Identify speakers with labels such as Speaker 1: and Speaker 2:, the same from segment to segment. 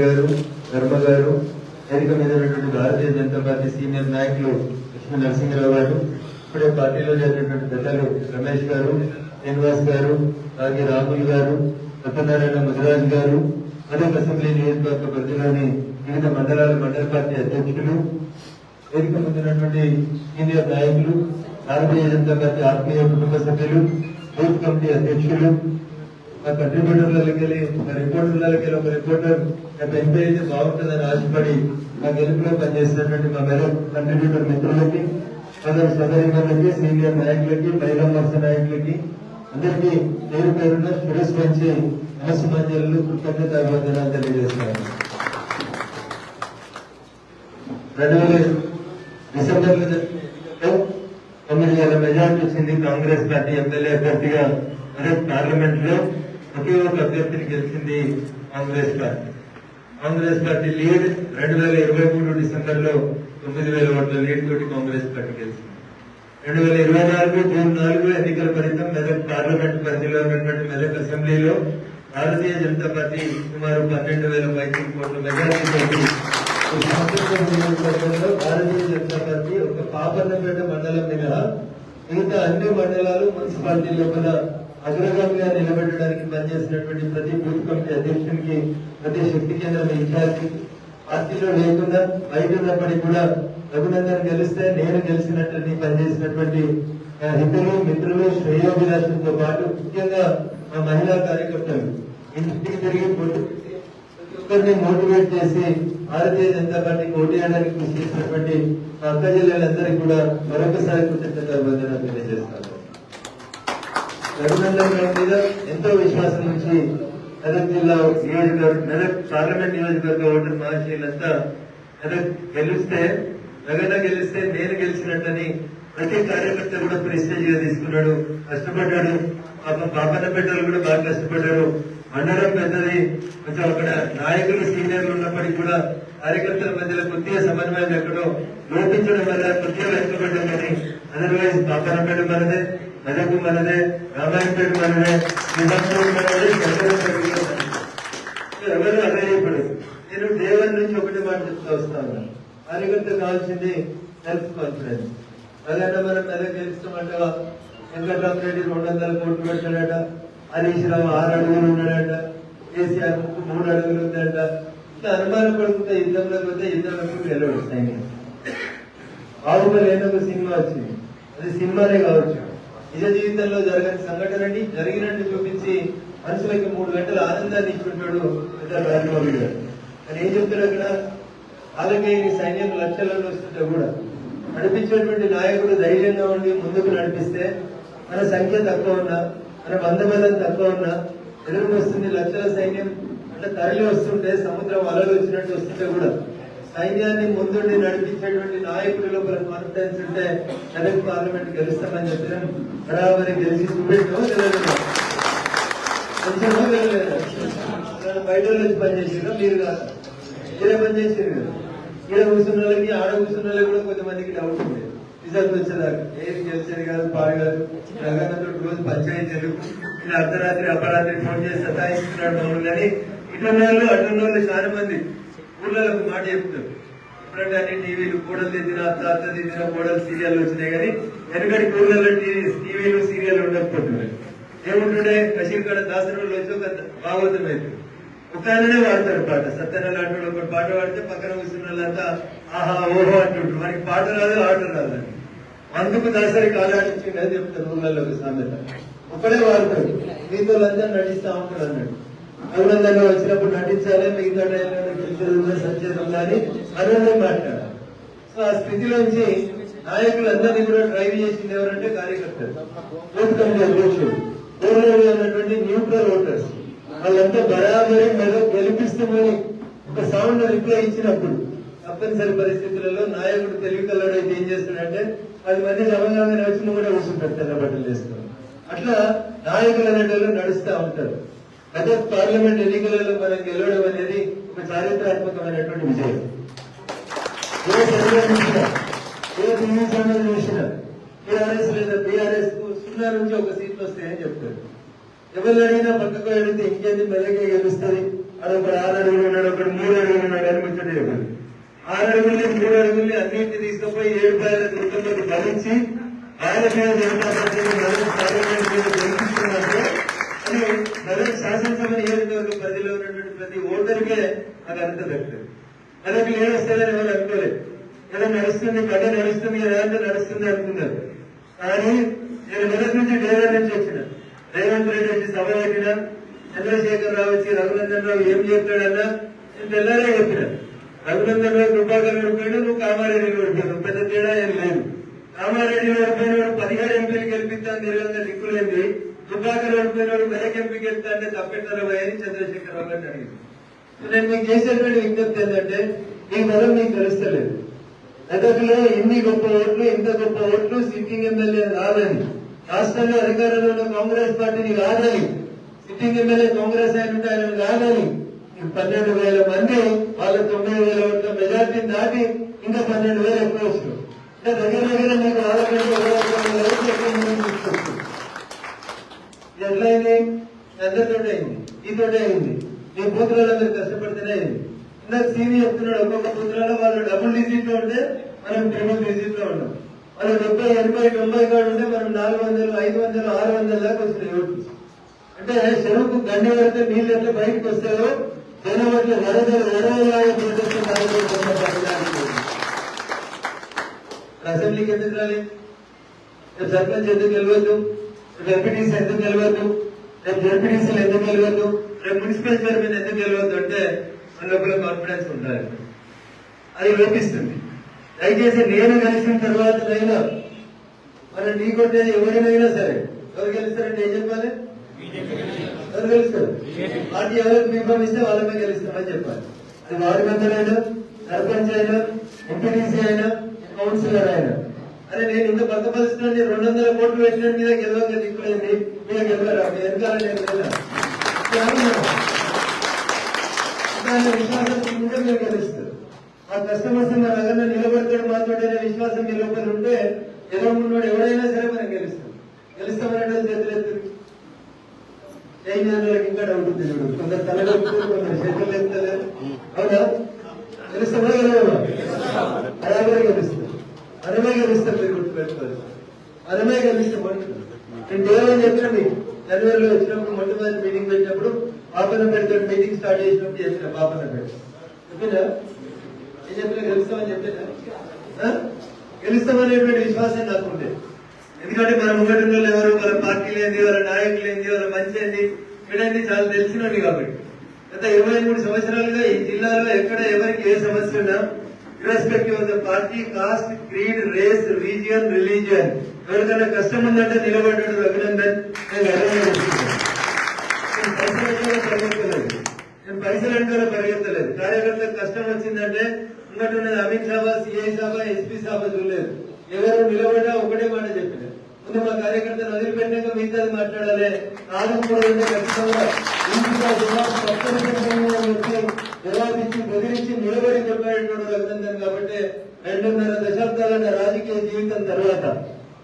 Speaker 1: గారు ధర్మ గారు వేదిక మీద ఉన్నటువంటి భారతీయ జనతా పార్టీ సీనియర్ నాయకులు కృష్ణ నరసింహరావు గారు ఇప్పుడే పార్టీలో చేరినటువంటి పెద్దలు రమేష్ గారు శ్రీనివాస్ గారు అలాగే రాహుల్ గారు సత్యనారాయణ ముదిరాజ్ గారు అదే అసెంబ్లీ నియోజకవర్గ పరిధిలోని వివిధ మండలాల మండల పార్టీ అధ్యక్షులు వేదిక ముందున్నటువంటి సీనియర్ నాయకులు భారతీయ జనతా పార్టీ ఆత్మీయ కుటుంబ సభ్యులు బూత్ కమిటీ అధ్యక్షులు మా కంట్రిబ్యూటర్లకి వెళ్ళి మా రిపోర్టర్లకి వెళ్ళి ఒక రిపోర్టర్ నాకు ఎంపీ అయితే బాగుంటుందని ఆశపడి మా గెలుపులో పనిచేసినటువంటి మా మెరో కంట్రిబ్యూటర్ మిత్రులకి సదరు సదరిమలకి సీనియర్ నాయకులకి మహిళా మోర్చ నాయకులకి అందరికీ పేరు పేరున శిరస్సు పెంచి మనసు మంజలు కృతజ్ఞత అభివందనాలు తెలియజేస్తున్నాను. రెండు వేల డిసెంబర్లో తొమ్మిది వేల మెజార్టీ వచ్చింది కాంగ్రెస్ పార్టీ ఎమ్మెల్యే అభ్యర్థిగా అదే పార్లమెంట్లో ఒకే ఒక అభ్యర్థిని గెలిచింది Congress party. Congress party lead రెండు వేల ఇరవై మూడు డిసెంబర్లో తొమ్మిది వేల ఓట్ల లీడ్ తోటి కాంగ్రెస్ పార్టీ గెలిచింది. రెండు వేల ఇరవై నాలుగు జూన్ నాలుగు ఎన్నికల ఫలితం మెదక్ పార్లమెంట్ పరిధిలో ఉన్నటువంటి మెదక్ అసెంబ్లీలో భారతీయ జనతా పార్టీ సుమారు పన్నెండు వేల పైకి కోట్ల మెజార్టీ భారతీయ జనతా పార్టీ ఒక పాపన్నపేట మండలం మీద మిగతా అన్ని మండలాలు మున్సిపాలిటీ లోపల అగ్రగామిగా నిలబెట్టడానికి పనిచేసినటువంటి ప్రతి బూత్ కమిటీ అధ్యక్షునికి ప్రతి శక్తి కేంద్రం ఇన్ఛార్జి పార్టీలో లేకుండా బయట కూడా రఘునందన్ గెలిస్తే నేను గెలిచినట్టు పనిచేసినటువంటి ఆ, హితులు మిత్రులు శ్రేయోభిలాషులతో పాటు ముఖ్యంగా మా మహిళా కార్యకర్తలు. ఇంటికి తిరిగి పొట్టు ఒక్కరిని మోటివేట్ చేసి భారతీయ జనతా పార్టీకి ఓటేయడానికి కృషి చేసినటువంటి అక్క జిల్లాలందరికీ కూడా మరొకసారి కృతజ్ఞత అభివందనాలు తెలియజేస్తాను. రఘునందన్ గారి మీద ఎంతో విశ్వాసం నుంచి మెదక్ జిల్లా నియోజకవర్గ మెదక్ పార్లమెంట్ నియోజకవర్గ ఓటర్ మహాశీలంతా మెదక్ గెలిస్తే రగన గెలిస్తే నేను గెలిచినట్టని ప్రతి కార్యకర్త కూడా ప్రెస్టేజ్గా తీసుకున్నాడు. కష్టపడ్డాడు. పాపం పాపన్న పెట్టలు కూడా బాగా కష్టపడ్డారు. మండలం పెద్దది. కొంచెం అక్కడ నాయకులు సీనియర్లు ఉన్నప్పటికీ కూడా కార్యకర్తల మధ్యలో కొద్దిగా సమన్వయం ఎక్కడో లోపించడం వల్ల కొద్దిగా వెనుకబడ్డం కానీ అదర్వైజ్ పాపన్నపేట మనదే. మెదకు మనదే రామాయణపేట మనదే శ్రీరాంపేట మనదే ఎవరు అదే ఇప్పుడు నేను దేవుని నుంచి ఒకటి మాట చెప్తా వస్తాను ఉన్నాను కావాల్సింది సెల్ఫ్ కాన్ఫిడెన్స్ అదంటే మనం మెదక్ గెలుస్తామంటావా వెంకటరామరెడ్డి రెండు వందల కోట్లు పెట్టాడట హరీష్ రావు ఆరు అడుగులు ఉన్నాడట కేసీఆర్ ముక్కు మూడు అడుగులు ఉందట ఇట్లా అనుమానం పడుకుంటే యుద్ధంలో పోతే యుద్ధంలోకి వెళ్ళవచ్చు సైన్యం బాహుబలి ఏదో ఒక సినిమా వచ్చింది అది సినిమానే కావచ్చు నిజ జీవితంలో జరగని సంఘటనని జరిగినట్టు చూపించి మనుషులకి మూడు గంటల ఆనందాన్ని ఇచ్చుంటాడు కానీ రాజమౌళి గారు. అని ఏం చెప్తాడు అక్కడ? అలాగే సైన్యం లక్షలలో వస్తుంటే కూడా నడిపించేటువంటి నాయకుడు ధైర్యంగా ఉండి ముందుకు నడిపిస్తే మన సంఖ్య తక్కువ ఉన్నా మన బంధబలం తక్కువ ఉన్నా ఎదురు వస్తుంది లక్షల సైన్యం అట్లా తరలి వస్తుంటే సముద్రం అలలు వచ్చినట్టు వస్తుంటే కూడా సైన్యాన్ని ముందుండి నడిపించేటువంటి నాయకుడి లోపల కాన్ఫిడెన్స్ ఉంటే తెలుగు పార్లమెంట్ గెలుస్తామని చెప్పినాం బరాబరి గెలిచి చూపెట్టో తెలియదు. కొంచెమో తెలియలేదు బయట వచ్చి పనిచేసారు మీరు కాదు. మీరే పనిచేసారు కదా ఈడ కూర్చున్న వాళ్ళకి ఆడ కూర్చున్న వాళ్ళకి కూడా కొంతమందికి డౌట్ ఉంది. రిజల్ట్ వచ్చేదాకా. ఏది గెలిచేది కాదు పాడు కాదు. జగన్తో రోజు పంచాయతీలు. ఇలా అర్ధరాత్రి అపరాత్రి ఫోన్ చేసి సతాయిస్తున్నాడు మమ్మల్ని కానీ ఇటు వాళ్ళు అటు వాళ్ళు చాలా మంది ఊళ్ళలో ఒక మాట చెప్తారు ఇప్పుడంటే అన్ని టీవీలు కూడలు తిద్దిన అత్త అత్త తిద్దిన కూడలు సీరియల్ వచ్చినాయి కానీ వెనకటి ఊళ్ళలో టీవీలు సీరియల్ ఉండకపోతున్నాయి. ఏముంటుండే? కశీర్ కాడ దాసరులు వచ్చి ఒక భాగవతం అవుతుంది ఒక ఆయననే వాడతాడు పాట. సత్యనారాయణ అంటాడు ఒక పాట పాడితే పక్కన కూర్చున్న వాళ్ళంతా ఆహా ఓహో అంటుంటారు మనకి పాట రాదు ఆట రాదు అందుకు దాసరి కాలాడించింది అని చెప్తారు ఊళ్ళలో ఒక సామెత. ఒకడే వాడతాడు మీతో లంచం నటిస్తా ఉంటాడు అన్నాడు. అభినందనగా వచ్చినప్పుడు నటించాలి మిగతా టైంలో గెలిచేది సత్యేది ఉందా మాట్లాడాలి సో ఆ స్థితిలోంచి నాయకులందరినీ కూడా డ్రైవ్ చేసింది ఎవరంటే కార్యకర్తలు. బూత్ కమిటీ అధ్యక్షుడు ఉన్నటువంటి న్యూట్రల్ ఓటర్స్ వాళ్ళంతా బరాబరి మెదక్ గెలిపిస్తామని ఒక సౌండ్ రిప్లై ఇచ్చినప్పుడు తప్పనిసరి పరిస్థితులలో నాయకుడు తెలివి కల్లడైతే ఏం చేస్తాడంటే పది మంది జమగానే వచ్చి కూడా కూర్చుంటారు తెల్ల బట్టలు వేసుకొని. అట్లా నాయకులు అనేటోళ్ళు నడుస్తూ ఉంటారు. గత పార్లమెంట్ ఎన్నికలలో మనం గెలవడం అనేది ఒక చారిత్రాత్మకమైనటువంటి విజయం. ఏ చేసిన టీఆర్ఎస్ లేదా బీఆర్ఎస్కు సున్నా నుంచి ఒక సీట్లు వస్తాయని చెప్తారు. ఎవరు అడిగినా పక్కకు అడిగితే ఇంకేంది మెల్లగా గెలుస్తుంది అదొకటి ఆరు అడుగులు ఉన్నాడు ఒకటి మూడు అడుగులు ఉన్నాడు అని ముచ్చట ఆరు అడుగుల్ని మూడు అడుగుల్ని అన్నింటినీ తీసుకుపోయి ఏడు భరించి ఆయన మీద జనతా అది మొదటి శాసనసభ నియోజకవర్గ పరిధిలో ఉన్నటువంటి ప్రతి ఓటర్కే అది అంత దక్కుతుంది మనకి ఏం వస్తుందని ఎవరు అనుకోలేదు. ఏదో నడుస్తుంది కథ నడుస్తుంది కదా అంటే నడుస్తుంది అనుకున్నారు. కానీ నేను మొదటి నుంచి డేరా నుంచి వచ్చిన. రేవంత్ రెడ్డి వచ్చి సభ పెట్టిన చంద్రశేఖర్ రావు వచ్చి రఘునందన్ రావు ఏం చెప్పాడన్నా నేను తెల్లారే చెప్పిన. రఘునందన్ రావు కృపాకర్ ఓడిపోయాడు నువ్వు కామారెడ్డి ఓడిపోయాడు పెద్ద తేడా ఏం లేదు. కామారెడ్డి ఓడిపోయినవాడు పదిహేడు ఎంపీలు గెలిపిస్తాను నిర్వంగా దిక్కులేంది. సుధాకర్ ఓడిపోయినవాడు మెదక్ ఎంపీకి వెళ్తా అంటే తప్పెట్టారు? అని చంద్రశేఖర్ రావు గారిని అడిగింది నేను మీకు చేసేటువంటి విజ్ఞప్తి ఏంటంటే ఈ పదం మీకు తెలుస్తలేదు. మెదక్లో ఇన్ని గొప్ప ఓట్లు ఇంత గొప్ప ఓట్లు సిట్టింగ్ ఎమ్మెల్యే రాదని రాష్ట్రంలో అధికారంలో ఉన్న కాంగ్రెస్ పార్టీని కాదని సిట్టింగ్ ఎమ్మెల్యే కాంగ్రెస్ అయిన ఉంటే ఆయన కాదని పన్నెండు వేల మంది వాళ్ళ తొమ్మిది వేల ఓట్ల మెజార్టీ దాటి ఇంకా పన్నెండు వేలు ఎక్కువ వస్తుంది దగ్గర దగ్గర మీకు ఆరు ఎట్లయింది అందరితోటే అయింది. నీతోటే అయింది. నీ బూతులందరూ కష్టపడితేనే అయింది. ఇందాక సీని చెప్తున్నాడు ఒక్కొక్క బూతులలో వాళ్ళు డబుల్ డిజిట్లో ఉంటే మనం ట్రిపుల్ డిజిట్లో ఉన్నాం. వాళ్ళు డెబ్బై ఎనభై తొంభై కాడు ఉంటే మనం నాలుగు వందలు ఐదు వందలు ఆరు వందల దాకా వచ్చినాయి ఓట్లు. అంటే చెరువుకు గండి పడితే నీళ్ళు ఎట్లా బయటకు వస్తాయో జనం అట్లా వరదలు వరదలాగా ప్రదర్శన అసెంబ్లీకి ఎందుకు రాలేదు సర్పంచ్ ఎందుకు వెళ్ళవద్దు రేపు ఎంపీటీసీ ఎందుకు గెలవద్దు రేపు జడ్పీటీసీలు ఎందుకు గెలవద్దు రేపు మున్సిపల్ చైర్మన్ ఎందుకు గెలవద్దు అంటే మన లోపల కాన్ఫిడెన్స్ ఉండాలి. అది లోపిస్తుంది. దయచేసి నేను గెలిచిన తర్వాత అయినా మరి నీ కొట్టేది ఎవరినైనా సరే ఎవరు గెలుస్తారంటే ఏం చెప్పాలి? ఎవరు గెలుస్తారు? పార్టీ ఎవరికి బీఫామ్ ఇస్తే వాళ్ళమే గెలుస్తామని చెప్పాలి. అది వారి మెంబర్ అయినా సర్పంచ్ అయినా ఎంపీటీసీ అయినా కౌన్సిలర్ అయినా. అరే నేను ఇంత పక్క పరిస్థితుల్లో రెండు వందల కోట్లు పెట్టిన మీద గెలవక దిక్కులేంది మీద గెలవరా? మీ వెనకాల నేను లేదా విశ్వాసం ఉంటే మీరు గెలుస్తారు. ఆ కస్టమర్స్ నా దగ్గర నిలబడతాడు మాతో విశ్వాసం మీ లోపల ఉంటే ఏదో ఉన్నాడు ఎవడైనా సరే మనం గెలుస్తాం. గెలుస్తామనే చేతులు ఎత్తురు. ఏం ఇంకా డౌట్ ఉంది చూడు. కొందరు తల కొందరు చేతులు ఎత్తలేదు అవునా? గెలుస్తామా గెలవమా? అలాగే గెలుస్తాం. మనమే గెలుస్తాం మీరు గుర్తుపెట్టుకోవాలి మనమే గెలుస్తాం అంటున్నాను. నేను దేవాలని చెప్పిన. మీకు జనవరిలో వచ్చినప్పుడు మొట్టమొదటి మీటింగ్ పెట్టినప్పుడు పాపన మీటింగ్ స్టార్ట్ చేసినప్పుడు చెప్పిన పాపన పెట్టి చెప్పినా? ఏం చెప్పినా? గెలుస్తామని చెప్పినా? గెలుస్తామనేటువంటి విశ్వాసం నాకు ఉండేది ఎందుకంటే మన ముంగటిలో ఎవరు? వాళ్ళ పార్టీలు ఏంది వాళ్ళ నాయకులు ఏంది వాళ్ళ మంచి ఏంది వీడన్నీ చాలా తెలిసినవి కాబట్టి. గత ఇరవై మూడు సంవత్సరాలుగా ఈ జిల్లాలో ఎక్కడ ఎవరికి ఏ సమస్య ఉన్నా irrespective of the party caste creed race region religion ఎవరికైనా కష్టం ఉందంటే నిలబడ్డాడు అభినందన్ నేను గర్వంగా చెప్తున్నాను. నేను పైసలు అంటే పరిగెత్తలేదు నేను పైసలు అంటే పరిగెత్తలేదు కార్యకర్తలకు కష్టం వచ్చిందంటే ఇంకటి ఉన్నది అమిత్ షాబా సిఐ సాబా ఎస్పీ సాబా చూడలేదు ఎవరు నిలబడ్డా ఒకటే మాట చెప్పిన ముందు మా కార్యకర్తలు వదిలిపెట్టాక మిగతాది మాట్లాడాలి నాలుగు కూడా ఉంటే ఖచ్చితంగా ఇంటిగా బెదిరించి నిలబడి చెప్పాడు అభినందన్ కాబట్టి రెండున్నర దశాబ్దాల రాజకీయ జీవితం తర్వాత.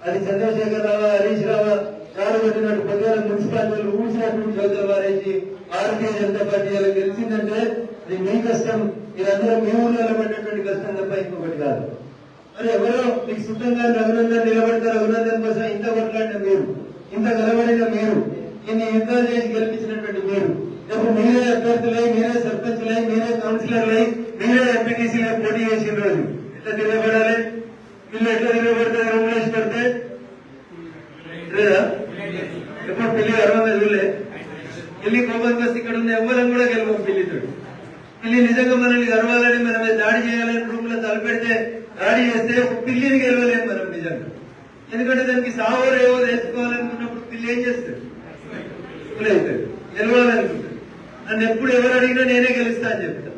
Speaker 1: అది చంద్రశేఖర్ రావా హరీష్ రావా చాలు పెట్టినట్టు పొద్దున మున్సిపాలిటీలు ఊడ్చినటువంటి చదువులు వారేసి భారతీయ జనతా పార్టీ వాళ్ళకి తెలిసిందంటే అది మీ కష్టం. మీరందరూ మీ ఊళ్ళో నిలబడినటువంటి కష్టం తప్ప ఇంకొకటి కాదు. మరి ఎవరో మీకు సిద్ధంగా రఘునందన్ నిలబడతారు రఘునందన్ కోసం ఇంత కొట్లాడిన మీరు ఇంత నిలబడిన మీరు ఇన్ని యుద్ధాలు చేసి గెలిపించినటువంటి మీరు రేపు మీరే అభ్యర్థులై మీరే సర్పంచులై మీరే కౌన్సిలర్లై మీరే ఎంపీటీసీలై పోటీ చేసిన రోజు ఎట్లా తిరగబడాలి? వీళ్ళు ఎట్లా తిరగబడితే రూమ్ పెడితే? లేదా? ఎప్పుడు పిల్లి గర్వంగా చూడలే. పిల్లి కోపం వస్తే ఇక్కడ ఉన్న ఎవ్వరం కూడా గెలవం పిల్లితో పిల్లి నిజంగా మనల్ని గర్వాలని మనం దాడి చేయాలని రూమ్లో తలపెడితే దాడి చేస్తే ఒక పిల్లిని గెలవలేము మనం నిజంగా. ఎందుకంటే దానికి సావో రేవో తెచ్చుకోవాలనుకున్నప్పుడు పిల్లి ఏం చేస్తాడు గెలవాలనుకుంటుంది. నన్ను ఎప్పుడు ఎవరు అడిగినా నేనే గెలుస్తా అని చెప్తా.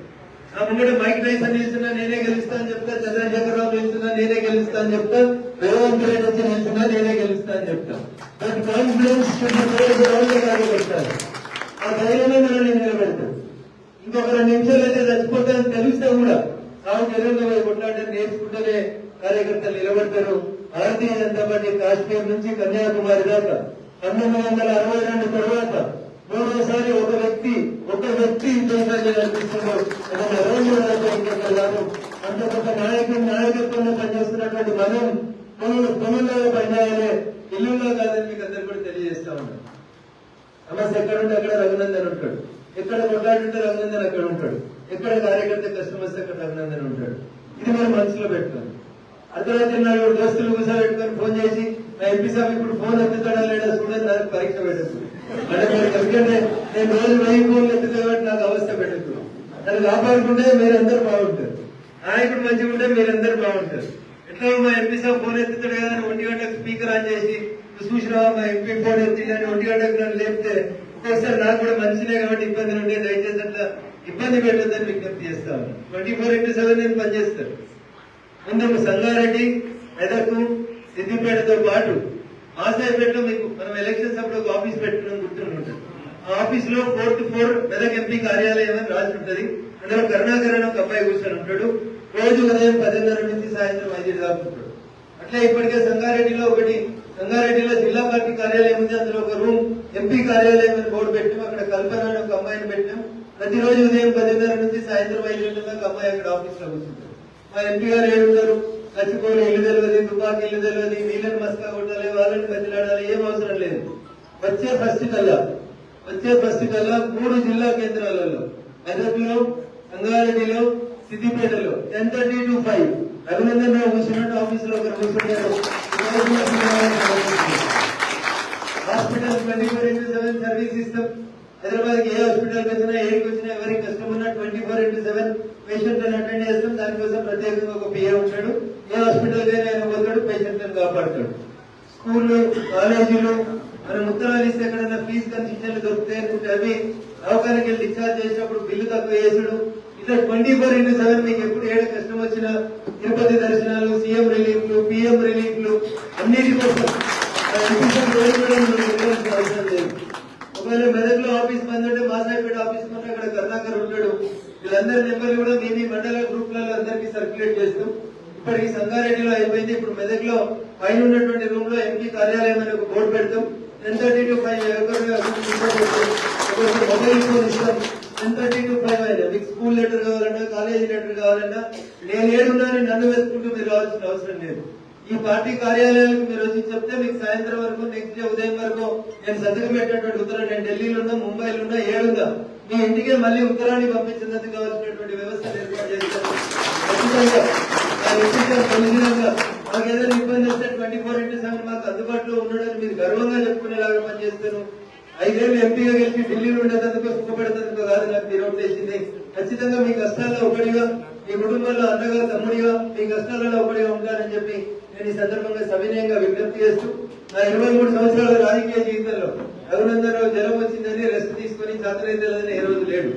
Speaker 1: నా ముంగట మైక్ టైసన్ చేస్తున్నా నేనే గెలుస్తా అని చెప్తా. చంద్రశేఖరరావు నిల్చున్నా నేనే గెలుస్తా అని చెప్తా. రేవంత్ రెడ్డి వచ్చి నిల్చున్నా నేనే గెలుస్తా అని చెప్తా. బట్ కాన్ఫిడెన్స్ ఆ ధైర్యమే మనల్ని నిలబెడతారు ఇంకొక రెండు నిమిషాలు అయితే చచ్చిపోతారని తెలిస్తే కూడా. తాము ఎదురుగా పోయి నేర్చుకుంటేనే కార్యకర్తలు నిలబడతారు. భారతీయ జనతా పార్టీ కాశ్మీర్ నుంచి కన్యాకుమారి దాకా. పంతొమ్మిది వందల అరవై రెండు తర్వాత మూడోసారి ఒక వ్యక్తి ఒక వ్యక్తి దేశాన్ని నడిపిస్తున్నారు ఒక నరేంద్ర మోడీ ఇంకొక కాదు అంత గొప్ప నాయకుడు నాయకత్వంలో పనిచేస్తున్నటువంటి మనం పనులు పనుల్లో పనిచేయాలి. ఇల్లుల్లో కాదని మీకు అందరు కూడా తెలియజేస్తా ఉన్నాను. సమస్య ఎక్కడ ఉంటే అక్కడ రఘునందన్ ఉంటాడు. ఎక్కడ కొట్లాడుంటే రఘునందన్ అక్కడ ఉంటాడు. ఎక్కడ కార్యకర్త కస్టమర్స్ అక్కడ రఘునందన్ ఉంటాడు. ఇది మనం మనసులో పెట్టుకోండి అర్ధరాత్రి నాలుగు దోస్తులు కూర్చోబెట్టుకొని ఫోన్ చేసి నా ఎంపీ సాబ్ ఇప్పుడు ఫోన్ ఎత్తుతాడా లేడా చూడని నాకు పరీక్ష పెట్టదు. అంటే మీరు ఎందుకంటే నేను రోజు వెయ్యి ఫోన్లు కాబట్టి నాకు అవస్థ పెట్టుకున్నాం నన్ను కాపాడుకుంటే మీరందరూ బాగుంటారు. నాయకుడు మంచిగా ఉంటే మీరందరూ బాగుంటారు. ఎట్లా మా ఎంపీ సార్ ఫోన్ ఎత్తుతాడు కదా ఒంటి గంటకు స్పీకర్ ఆన్ చేసి చూసినా మా ఎంపీ ఫోన్ ఎత్తి అని ఒంటి గంటకు నన్ను లేపితే ఒక్కొక్కసారి నాకు కూడా మంచిదే కాబట్టి ఇబ్బందులు ఉంటే దయచేసి అట్లా ఇబ్బంది పెట్టద్దని విజ్ఞప్తి చేస్తాను ట్వంటీ ఫోర్ ఇంటూ సెవెన్ నేను పనిచేస్తాను. ముందు సంగారెడ్డి మెదక్ సిద్దిపేటతో పాటు ఆశాయపేటలో మీకు మనం ఎలక్షన్స్ అప్పుడు ఒక ఆఫీస్ పెట్టడం గుర్తుంటుంది ఆ ఆఫీస్లో four two four Medak MP కార్యాలయం అని రాసి ఉంటది అందులో కరుణాకర్ అని ఒక అబ్బాయి కూర్చొని ఉంటాడు. రోజు ఉదయం పదిన్నర నుంచి సాయంత్రం ఐదు దాకా ఉంటాడు. అట్లా ఇప్పటికే సంగారెడ్డిలో ఒకటి సంగారెడ్డిలో జిల్లా పార్టీ కార్యాలయం ఉంది. అందులో ఒక రూమ్ ఎంపీ కార్యాలయం అని బోర్డు పెట్టాం. అక్కడ కల్పన అని ఒక అమ్మాయిని పెట్టాం. ప్రతిరోజు ఉదయం పదిన్నర నుంచి సాయంత్రం ఐదు గంటల దాకా అమ్మాయి అక్కడ ఆఫీస్లో కూర్చుంటారు మా ఎంపీ గారు ఏడున్నారు చచ్చిపోయిన ఇల్లు తెలియదు తుపాకి ఇల్లు తెలియదు నీళ్ళని మస్కా కొట్టాలి వాళ్ళని బతిలాడాలి ఏం అవసరం లేదు. వచ్చే ఫస్ట్ కల్లా వచ్చే ఫస్ట్ కల్లా మూడు జిల్లా కేంద్రాలలో మెదక్లో సంగారెడ్డిలో సిద్దిపేటలో ten thirty to five Raghunandan Rao కూర్చున్నట్టు ఆఫీస్లో ఒకరు కూర్చుంటారు. Hospital twenty four into seven service ఇస్తాం హైదరాబాద్ ఏ హాస్పిటల్ వచ్చినా ఏకి వచ్చినా ఎవరికి కష్టం ఉన్నా twenty four into seven patient attend చేస్తాం. దానికోసం ప్రత్యేకంగా ఒక పిఏ ఉంటాడు. ఏ హాస్పిటల్ ఆయన పోతాడు పేషెంట్లను కాపాడుతాడు. స్కూళ్ళు కాలేజీలు మనం ఉత్తరాలు ఇస్తే ఎక్కడైనా ఫీజు కన్సెషన్లు దొరుకుతాయి అనుకుంటే అవి దవాఖానకి వెళ్ళి డిశ్చార్జ్ చేసినప్పుడు బిల్లు తక్కువ చేసుడు ఇట్లా ట్వంటీ ఫోర్ ఇంటూ సెవెన్ మీకు ఎప్పుడు ఏడు కష్టం వచ్చినా తిరుపతి దర్శనాలు సీఎం రిలీఫ్లు పిఎం రిలీఫ్లు అన్నిటి కోసం అవసరం లేదు. ఒకవేళ మెదక్లో ఆఫీస్ బంద్ ఉంటే మాసాయిపేట ఆఫీస్ బంద్ అక్కడ కరుణాకర్ ఉంటాడు. వీళ్ళందరి నెంబర్లు కూడా మీ మండల గ్రూప్లలో అందరికీ సర్క్యులేట్ చేస్తాం ఇప్పటికి సంగారెడ్డిలో అయిపోయింది ఇప్పుడు మెదక్లో పైన ఉన్నటువంటి రూమ్లో ఎంపీ కార్యాలయం అని ఒక బోర్డు పెడతాం. Ten thirty to five mobile phone ఇస్తాం. థర్టీ టు మీకు స్కూల్ లెటర్ కావాలన్నా కాలేజీ లెటర్ కావాలన్నా నేను ఏడున్నాను నన్ను వెతుకుంటూ మీరు రావాల్సిన అవసరం లేదు. ఈ పార్టీ కార్యాలయాలకు మీరు వచ్చి చెప్తే మీకు సాయంత్రం వరకు నెక్స్ట్ డే ఉదయం వరకు నేను సంతకం పెట్టినటువంటి ఉత్తరం నేను ఢిల్లీలో ఉన్నా ముంబైలో ఉన్నా ఏడుందా మీ ఇంటికే మళ్ళీ ఉత్తరాన్ని పంపించినందుకు కావాల్సినటువంటి వ్యవస్థ ఏర్పాటు చేస్తాను. ఖచ్చితంగా. మాకు ఏదైనా ఇబ్బంది వస్తే ట్వంటీ ఫోర్ ఇంటూ సెవెన్ మాకు అందుబాటులో ఉండడానికి మీరు గర్వంగా చెప్పుకునేలాగా పనిచేస్తాను. ఐదేళ్ళు ఎంపీగా గెలిచి ఢిల్లీలో ఉండేందుకు సుఖపడేందుకు కాదు నాకు తీరోటు చేసింది ఖచ్చితంగా మీ కష్టాల్లో ఒకటిగా మీ కుటుంబంలో అన్నగా తమ్ముడిగా మీ కష్టాలలో ఒకటిగా ఉంటానని చెప్పి నేను ఈ సందర్భంగా సవినయంగా విజ్ఞప్తి చేస్తూ నా ఇరవై మూడు సంవత్సరాల రాజకీయ జీవితంలో రఘునందనరావు జ్వరం వచ్చిందని రెస్ట్ తీసుకుని చాతరైతే ఏ రోజు లేడు.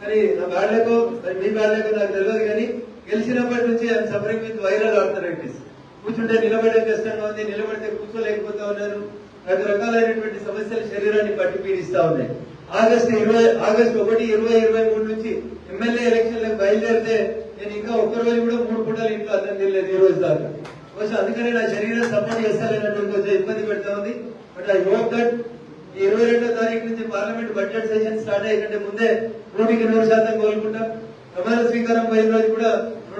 Speaker 1: కానీ నా బాడలేకో మరి మీ బాడలేకో నాకు తెలియదు కానీ గెలిచినప్పటి నుంచి I'm suffering with viral arthritis. కూర్చుంటే నిలబడే కష్టంగా ఉంది నిలబడితే కూర్చోలేకపోతా ఉన్నారు. రకరకాలైనటువంటి సమస్యలు శరీరాన్ని పట్టి పీడిస్తా ఉన్నాయి. ఆగస్టు ఇరవై ఆగస్టు ఒకటి ఇరవై ఇరవై మూడు నుంచి ఎమ్మెల్యే ఎలక్షన్లకు బయలుదేరితే నేను ఇంకా ఒక్క రోజు కూడా మూడు పూటలు ఇంట్లో అర్థం తెలియలేదు ఈ రోజు దాకా. బహుశా అందుకనే నా శరీరం సపోర్ట్ చేస్తానన్నటువంటి కొంచెం ఇబ్బంది పెడతా ఉంది. బట్ ఐ హోప్ దట్ ఈ ఇరవై రెండో తారీఖు నుంచి పార్లమెంట్ బడ్జెట్ సెషన్ స్టార్ట్ అయ్యే కంటే ముందే నూటికి నూరు శాతం కోలుకుంటాం. ప్రమాణ స్వీకారం పోయిన రోజు కూడా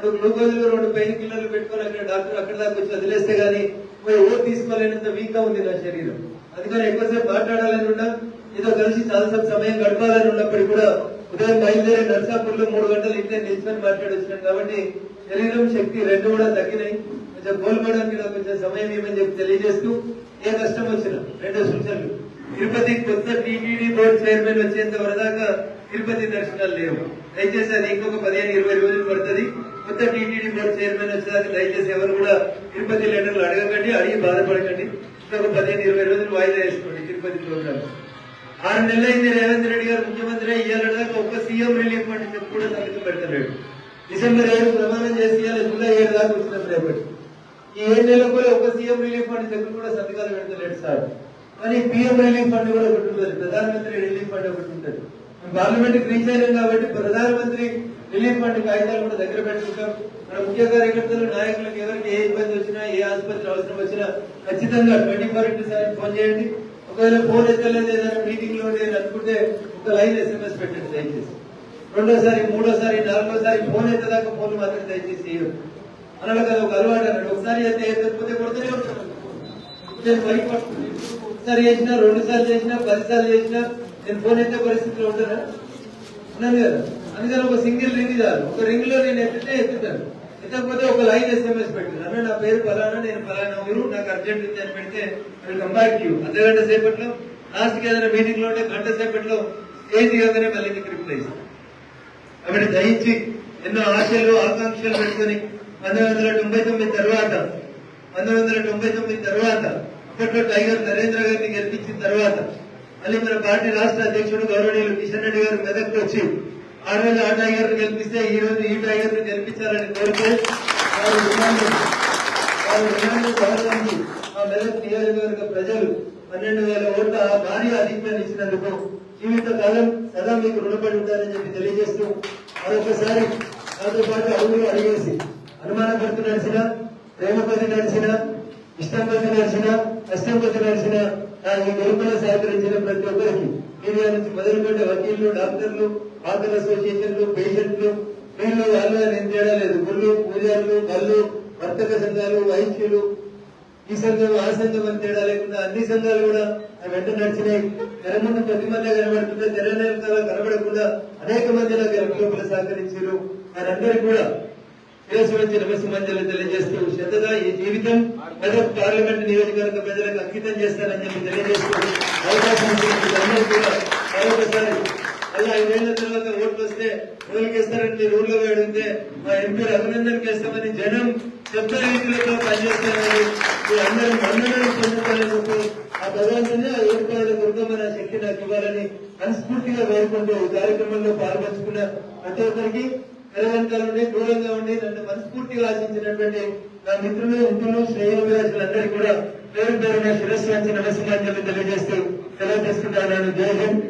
Speaker 1: రెండు గ్లూకోజులు రెండు పెయిన్ కిల్లర్లు పెట్టుకొని అక్కడ డాక్టర్ అక్కడ దాకా వచ్చి వదిలేస్తే గానీ పోయి ఓటు తీసుకోలేనంత వీక్గా ఉంది నా శరీరం. అందుకని ఎక్కువసేపు మాట్లాడాలని ఉన్నా ఏదో కలిసి చాలాసేపు సమయం గడపాలని ఉన్నప్పటికీ కూడా ఉదయం బయలుదేరి నర్సాపూర్లో మూడు గంటలు ఇంటే నిల్చుకొని మాట్లాడొచ్చినాం కాబట్టి శరీరం శక్తి రెండు కూడా తగ్గినాయి. కొంచెం కోల్పోవడానికి నాకు కొంచెం సమయం ఏమని చెప్పి తెలియజేస్తూ ఏ కష్టం వచ్చినా రెండు సూచనలు. తిరుపతి కొత్త టీటీడీ బోర్డు చైర్మన్ వచ్చేంత వరదాకా తిరుపతి దర్శనాలు లేవు. దయచేసి అది ఇంకొక పదిహేను ఇరవై రోజులు పడుతుంది. కొత్త టీటీడీ బోర్డు చైర్మన్ వచ్చేదాకా దయచేసి ఎవరు కూడా తిరుపతి లెటర్లు అడగకండి అడిగి బాధపడకండి. ఒక పదిహేను ఇరవై రోజులు వాయిదా వేసుకోండి తిరుపతి ప్రోగ్రామ్. ఆరు నెలలైంది రేవంత్ రెడ్డి గారు ముఖ్యమంత్రి ఇయ్యాల దాకా ఒక్క సీఎం రిలీఫ్ ఫండ్ చెప్పి కూడా సంగతి పెట్టలేడు డిసెంబర్ ఏడు ప్రమాణం చేసి జూలై ఏడు దాకా వచ్చినాం రేపటి. ఈ ఏడు నెలలకు కూడా ఒక సీఎం రిలీఫ్ ఫండ్ దగ్గర కూడా సంతకాలు పెడతలేడు సార్. కానీ పిఎం రిలీఫ్ ఫండ్ కూడా ఒకటి ఉంటుంది ప్రధానమంత్రి రిలీఫ్ ఫండ్ ఒకటి ఉంటుంది. పార్లమెంట్ రీచ్ అయినాం కాబట్టి ప్రధానమంత్రి రిలీఫ్ ఫండ్ కాగితాలు కూడా దగ్గర పెట్టుకుంటాం. మన ముఖ్య కార్యకర్తలు నాయకులకు ఎవరికి ఏ ఇబ్బంది వచ్చినా ఏ ఆసుపత్రి అవసరం వచ్చినా ఖచ్చితంగా twenty four into seven phone చేయండి. ఒకవేళ ఫోన్ ఎత్తలేదు ఏదైనా మీటింగ్లో నేను అనుకుంటే ఒక లైన్ ఎస్ఎంఎస్ పెట్టండి దయచేసి. రెండోసారి మూడోసారి నాలుగోసారి ఫోన్ ఎత్తదాకా ఫోన్ మాత్రం దయచేసి చేయొద్దు అన్నాడు కదా ఒక అలవాటు అన్నాడు. ఒకసారి అయితే ఎత్తకపోతే కొడుతూనే ఉంటాను నేను ఒకసారి చేసినా రెండు సార్లు చేసినా పది సార్లు చేసినా నేను ఫోన్ ఎత్తే పరిస్థితిలో ఉంటానా ఉన్నాను కదా. అందుకని ఒక సింగిల్ రింగ్ చాలు. ఒక రింగ్లో నేను ఎత్తితే ఎత్తుతాను ఎత్తకపోతే ఒక లైన్ ఎస్ఎంఎస్ పెట్టాను అన్న నా పేరు ఫలానా నేను ఫలానా ఊరు నాకు అర్జెంట్ ఉంది అని పెడితే వెల్కమ్ బ్యాక్ యూ. అర్ధగంట సేపట్లో లాస్ట్కి ఏదైనా మీటింగ్లో ఉంటే గంట సేపట్లో ఏది దిగగానే మళ్ళీ మీకు రిప్లై ఇస్తాను కాబట్టి దయించి ఎన్నో ఆశలు ఆకాంక్షలు పెట్టుకుని పంతొమ్మిది వందల తొంభై తొమ్మిది తర్వాత పంతొమ్మిది వందల తొంభై తొమ్మిది తర్వాత అప్పట్లో టైగర్ నరేంద్ర గారిని గెలిపించిన తర్వాత మళ్ళీ మన పార్టీ రాష్ట్ర అధ్యక్షుడు గౌరవనీయులు కిషన్ రెడ్డి గారు మెదక్కి వచ్చి ఆ రోజు ఆ టైగర్ని గెలిపిస్తే ఈ రోజు ఈ టైగర్ని గెలిపించాలని కోరితే వారు రుణాన్ని వారు రుణాన్ని గౌరవించి ఆ మెదక్ నియోజకవర్గ ప్రజలు పన్నెండు వేల ఓట్ల భారీ ఆధిక్యాన్ని ఇచ్చినందుకు జీవిత కాలం సదా మీకు రుణపడి ఉంటారని చెప్పి తెలియజేస్తూ మరొకసారి నాతో పాటు అడుగులు అడిగేసి అనుమానపడుతూ నడిచిన ప్రేమ కొద్ది నడిచిన ఇష్టం కొద్ది నడిచిన కష్టం కొద్ది నడిచిన ఈ గెలుపులో సహకరించిన ప్రతి ఒక్కరికి మీడియా నుంచి మొదలుపెట్టే వకీళ్ళు డాక్టర్లు ఆకర్ అసోసియేషన్లు పేషెంట్లు వీళ్ళు వాళ్ళు ఏం తేడా లేదు. గుళ్ళు పూజారులు కళ్ళు వర్తక సంఘాలు వైశ్యులు ఈ సంఘం ఆ సంఘం అని తేడా లేకుండా అన్ని సంఘాలు కూడా వెంట నడిచినాయి. తెలంగాణ ప్రతి మంది కనబడుతుంటే తెలంగాణ కనబడకుండా అనేక మంది నాకు లోపల సహకరించారు. వారందరికీ కూడా శిరస్సు వచ్చి తెలియజేస్తూ శ్రద్ధగా ఈ జీవితం మెదక్ పార్లమెంట్ నియోజకవర్గ ప్రజలకు అంకితం చేస్తానని చెప్పి తెలియజేస్తూ అవకాశం ఇచ్చిన మీరందరూ కూడా మరొకసారి అలా ఐదేళ్ళ తర్వాత ఓట్లు వస్తే ఎవరికి మీరు ఊర్లో పోయి అడిగితే మా ఎంపీ అభినందన్ చేస్తామని జనం శబ్ద రీతిలో పనిచేస్తారని మీరందరూ మన్ననలు పొందుతారని చెప్పి ఆ భగవంతుని ఆ ఏడుపాయల దుర్గమైన శక్తి నాకు ఇవ్వాలని మనస్ఫూర్తిగా వేడుకుంటూ ఈ కార్యక్రమంలో పాల్పంచుకున్న ప్రతి ఒక్కరికి తెలంగాణ నుండి దూరంగా ఉండి నన్ను మనస్ఫూర్తిగా ఆశించినటువంటి నా మిత్రులు ఇంటులు శ్రేయోభిలాషులందరికీ కూడా పేరు పేరున శిరస్సు వంచి నమస్కారాలు తెలియజేస్తూ సెలవు తీసుకుంటాను. జై హింద్